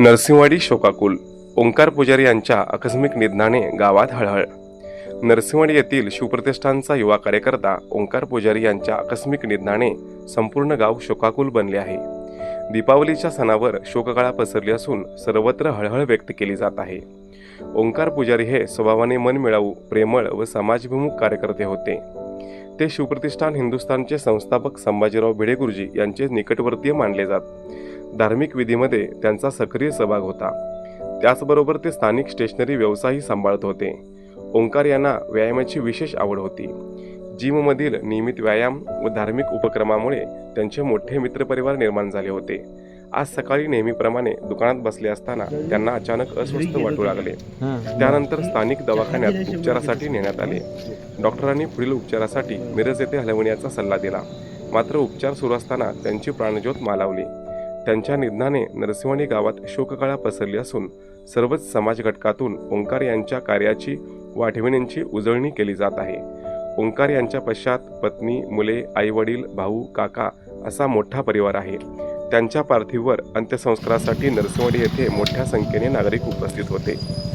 नरसिंहवाडी शोकाकुल ओंकार पुजारी यांच्या आकस्मिक निधनाने गावात हळहळ. नरसिंहवाडी येथील शिवप्रतिष्ठानचा युवा कार्यकर्ता ओंकार पुजारी यांच्या आकस्मिक निधनाने संपूर्ण गाव शोकाकुल बनले आहे. दीपावलीच्या सणावर शोककळा पसरली असून सर्वत्र हळहळ व्यक्त केली जात आहे. ओंकार पुजारी हे स्वभावाने मनमिळावू प्रेमळ व समाजभिमुख कार्यकर्ते होते. ते शिवप्रतिष्ठान हिंदुस्थानचे संस्थापक संभाजीराव भिडे गुरुजी यांचे निकटवर्तीय मानले जात. धार्मिक विधीमध्ये त्यांचा सक्रिय सहभाग होता. त्याचबरोबर ते स्थानिक स्टेशनरी व्यवसायही सांभाळत होते. ओंकार यांना व्यायामाची विशेष आवड होती. जिममधील नियमित व्यायाम व धार्मिक उपक्रमामुळे त्यांचे मोठे मित्रपरिवार निर्माण झाले होते. आज सकाळी नेहमीप्रमाणे दुकानात बसले असताना त्यांना अचानक अस्वस्थ वाटू लागले. त्यानंतर स्थानिक दवाखान्यात उपचारासाठी नेण्यात आले. डॉक्टरांनी पुढील उपचारासाठी मिरज येथे हलवण्याचा सल्ला दिला. मात्र उपचार सुरू असताना त्यांची प्राणज्योत मालावली. त्यांच्या निधनाने नरसिंहवाडी गावात शोककळा पसरली असून सर्वच समाज घटकातून ओंकार यांच्या कार्याची व उजळणी केली जात आहे. ओंकार यांच्या पश्चात पत्नी मुले आई वडील भाऊ काका असा मोठा परिवार आहे. त्यांच्या पार्थिवावर अंत्यसंस्कारासाठी नरसिंहवाडी येथे मोठ्या संख्येने नागरिक उपस्थित होते.